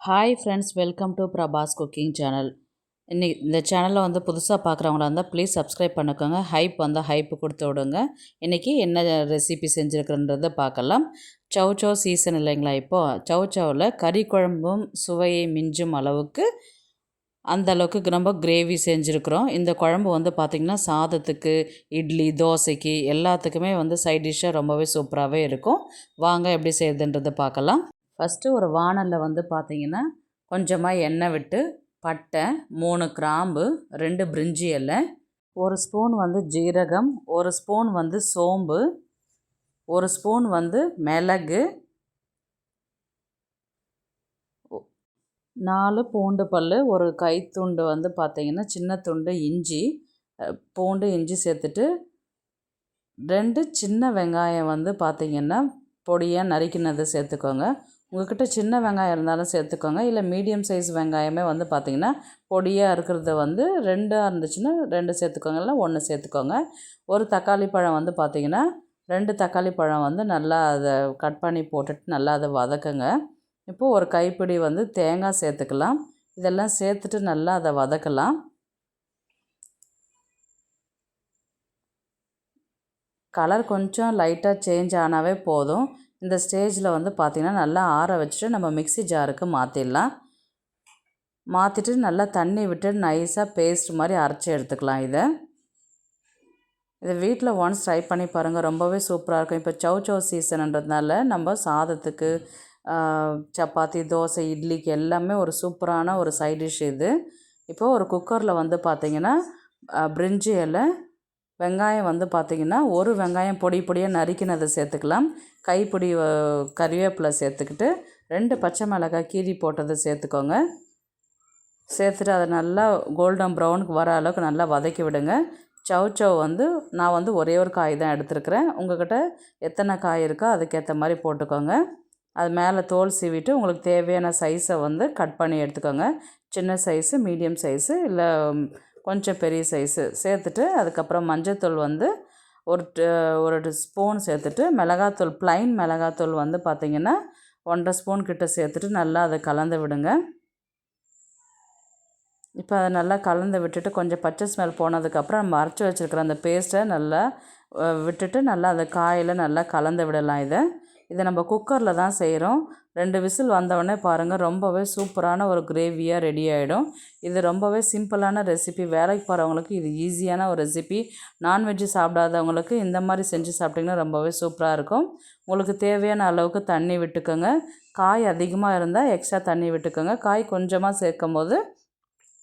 Hi friends welcome to Prabhas cooking channel இன்னைக்கு இந்த சேனலை வந்து புதுசாக பார்க்குறவங்களா இருந்தால் ப்ளீஸ் சப்ஸ்கிரைப் பண்ணிக்கோங்க. ஹைப் வந்தால் ஹைப்பு கொடுத்து விடுங்க. இன்றைக்கி என்ன ரெசிபி செஞ்சுருக்குன்றதை பார்க்கலாம் சவ் சவ் சீசன் இல்லைங்களா இப்போது சவ் சவ்வில் கறி குழம்பும் சுவையை மிஞ்சும் அளவுக்கு அந்த அளவுக்கு ரொம்ப கிரேவி செஞ்சுருக்குறோம். இந்த குழம்பு வந்து பார்த்திங்கன்னா சாதத்துக்கு இட்லி தோசைக்கு எல்லாத்துக்குமே வந்து சைட் டிஷ்ஷாக ரொம்பவே சூப்பராகவே இருக்கும். வாங்க எப்படி செய்யுதுன்றதை பார்க்கலாம் ஃபஸ்ட்டு ஒரு வானலில் வந்து பார்த்திங்கன்னா கொஞ்சமாக எண்ணெய் விட்டு பட்டை மூணு கிராம்பு ரெண்டு பிரிஞ்சி இலை ஒரு ஸ்பூன் வந்து ஜீரகம் ஒரு ஸ்பூன் வந்து சோம்பு ஒரு ஸ்பூன் வந்து மிளகு நாலு பூண்டு பல் ஒரு கைத்துண்டு வந்து பார்த்திங்கன்னா சின்ன துண்டு இஞ்சி பூண்டு இஞ்சி சேர்த்துட்டு ரெண்டு சின்ன வெங்காயம் வந்து பார்த்திங்கன்னா பொடியாக நறுக்கினதை சேர்த்துக்கோங்க. உங்கள்கிட்ட சின்ன வெங்காயம் இருந்தாலும் சேர்த்துக்கோங்க. இல்லை மீடியம் சைஸ் வெங்காயமே வந்து பார்த்திங்கன்னா பொடியாக இருக்கிறத வந்து ரெண்டாக இருந்துச்சுன்னா ரெண்டு சேர்த்துக்கோங்க. இல்லை ஒன்று சேர்த்துக்கோங்க. ஒரு தக்காளி பழம் வந்து பார்த்திங்கன்னா ரெண்டு தக்காளி பழம் வந்து நல்லா அதை கட் பண்ணி போட்டுட்டு நல்லா அதை வதக்குங்க. இப்போது ஒரு கைப்பிடி வந்து தேங்காய் சேர்த்துக்கலாம். இதெல்லாம் சேர்த்துட்டு நல்லா அதை வதக்கலாம். கலர் கொஞ்சம் லைட்டாக சேஞ்ச் ஆனாவே போதும். இந்த ஸ்டேஜில் வந்து பார்த்திங்கன்னா நல்லா ஆற வச்சுட்டு நம்ம மிக்ஸி ஜாருக்கு மாற்றிடலாம் மாற்றிட்டு நல்லா தண்ணி விட்டு நைஸாக பேஸ்ட் மாதிரி அரைச்சி எடுத்துக்கலாம் இதை. இதை வீட்டில் ஒன்ஸ் ட்ரை பண்ணி பாருங்கள் ரொம்பவே சூப்பராக இருக்கும். இப்போ சௌ சௌ சீசன்ன்றதுனால நம்ம சாதத்துக்கு சப்பாத்தி தோசை இட்லிக்கு எல்லாமே ஒரு சூப்பரான ஒரு சைட் டிஷ் இது. இப்போது ஒரு குக்கரில் வந்து பார்த்திங்கன்னா பிரிஞ்சி இலை வெங்காயம் வந்து பார்த்திங்கன்னா ஒரு வெங்காயம் பொடி பொடியாக நறுக்கினதை சேர்த்துக்கலாம். கைப்பிடி கறிவேப்பிலை சேர்த்துக்கிட்டு ரெண்டு பச்சை மிளகாய் கீரி போட்டதை சேர்த்துக்கோங்க. சேர்த்துட்டு அதை நல்லா கோல்டன் ப்ரௌனுக்கு வர அளவுக்கு நல்லா வதக்கி விடுங்க. சவ் சவ் வந்து நான் வந்து ஒரே ஒரு காய் தான் எடுத்துருக்குறேன். உங்கள்கிட்ட எத்தனை காய் இருக்கோ அதுக்கேற்ற மாதிரி போட்டுக்கோங்க. அது மேலே தோல் சீவிட்டு உங்களுக்கு தேவையான சைஸை வந்து கட் பண்ணி எடுத்துக்கோங்க. சின்ன சைஸு மீடியம் சைஸு இல்லை கொஞ்சம் பெரிய சைஸு சேர்த்துட்டு அதுக்கப்புறம் மஞ்சத்தூள் வந்து ஒரு ட- ஒரு ஸ்பூன் சேர்த்துட்டு மிளகாத்தூள் ப்ளைன் மிளகாத்தூள் வந்து பார்த்திங்கன்னா ஒன்றரை ஸ்பூன் கிட்ட சேர்த்துட்டு நல்லா அதை கலந்து விடுங்க. இப்போ அதை நல்லா கலந்து விட்டுட்டு கொஞ்சம் பச்சை ஸ்மெல் போனதுக்கப்புறம் நம்ம அரைச்சி வச்சுருக்கிற அந்த பேஸ்ட்டை நல்லா விட்டுட்டு நல்லா அந்த காயில் நல்லா கலந்து விடலாம் இதை. இதை நம்ம குக்கரில் தான் செய்கிறோம் ரெண்டு விசில் வந்தவுடனே பாருங்கள் ரொம்பவே சூப்பரான ஒரு கிரேவியாக ரெடி ஆகிடும் இது ரொம்பவே சிம்பிளான ரெசிபி வேலைக்கு போகிறவங்களுக்கு இது ஈஸியான ஒரு ரெசிபி நான்வெஜ்ஜு சாப்பிடாதவங்களுக்கு இந்த மாதிரி செஞ்சு சாப்பிட்டிங்கன்னா ரொம்பவே சூப்பராக இருக்கும். உங்களுக்கு தேவையான அளவுக்கு தண்ணி விட்டுக்கோங்க. காய் அதிகமாக இருந்தால் எக்ஸ்ட்ரா தண்ணி விட்டுக்கோங்க. காய் கொஞ்சமாக சேர்க்கும் போது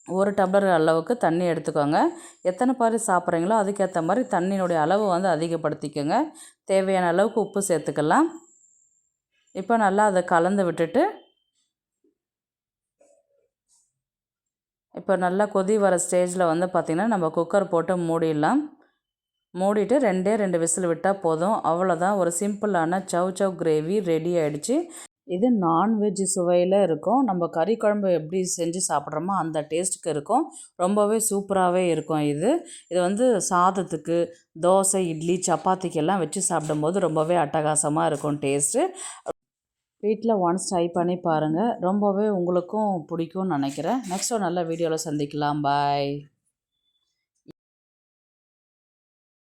ஒரு டம்ளர் அளவுக்கு தண்ணி எடுத்துக்கோங்க. எத்தனை பாரி சாப்பிட்றீங்களோ அதுக்கேற்ற மாதிரி தண்ணியினுடைய அளவு வந்து அதிகப்படுத்திக்கோங்க. தேவையான அளவுக்கு உப்பு சேர்த்துக்கலாம். இப்போ நல்லா அதை கலந்து விட்டுட்டு இப்போ நல்லா கொதி வர ஸ்டேஜில் வந்து பார்த்திங்கன்னா நம்ம குக்கர் போட்டு மூடிடலாம். மூடிட்டு ரெண்டே ரெண்டு விசில் விட்டால் போதும். அவ்வளோதான் ஒரு சிம்பிளான சவ் சவ் கிரேவி ரெடி ஆகிடுச்சு இது நான்வெஜ் சுவையில் இருக்கும். நம்ம கறி குழம்பு எப்படி செஞ்சு சாப்பிட்றோமோ அந்த டேஸ்ட்டுக்கு இருக்கும். ரொம்பவே சூப்பராகவே இருக்கும் இது. இது வந்து சாதத்துக்கு தோசை இட்லி சப்பாத்திக்கு எல்லாம் வச்சு சாப்பிடும்போது ரொம்பவே அட்டகாசமாக இருக்கும் டேஸ்ட்டு வீட்டில் ஒன்ஸ் ட்ரை பண்ணி பாருங்கள் ரொம்பவே உங்களுக்கும் பிடிக்கும்னு நினைக்கிறேன். நெக்ஸ்ட் ஒரு நல்ல வீடியோவில் சந்திக்கலாம். பாய்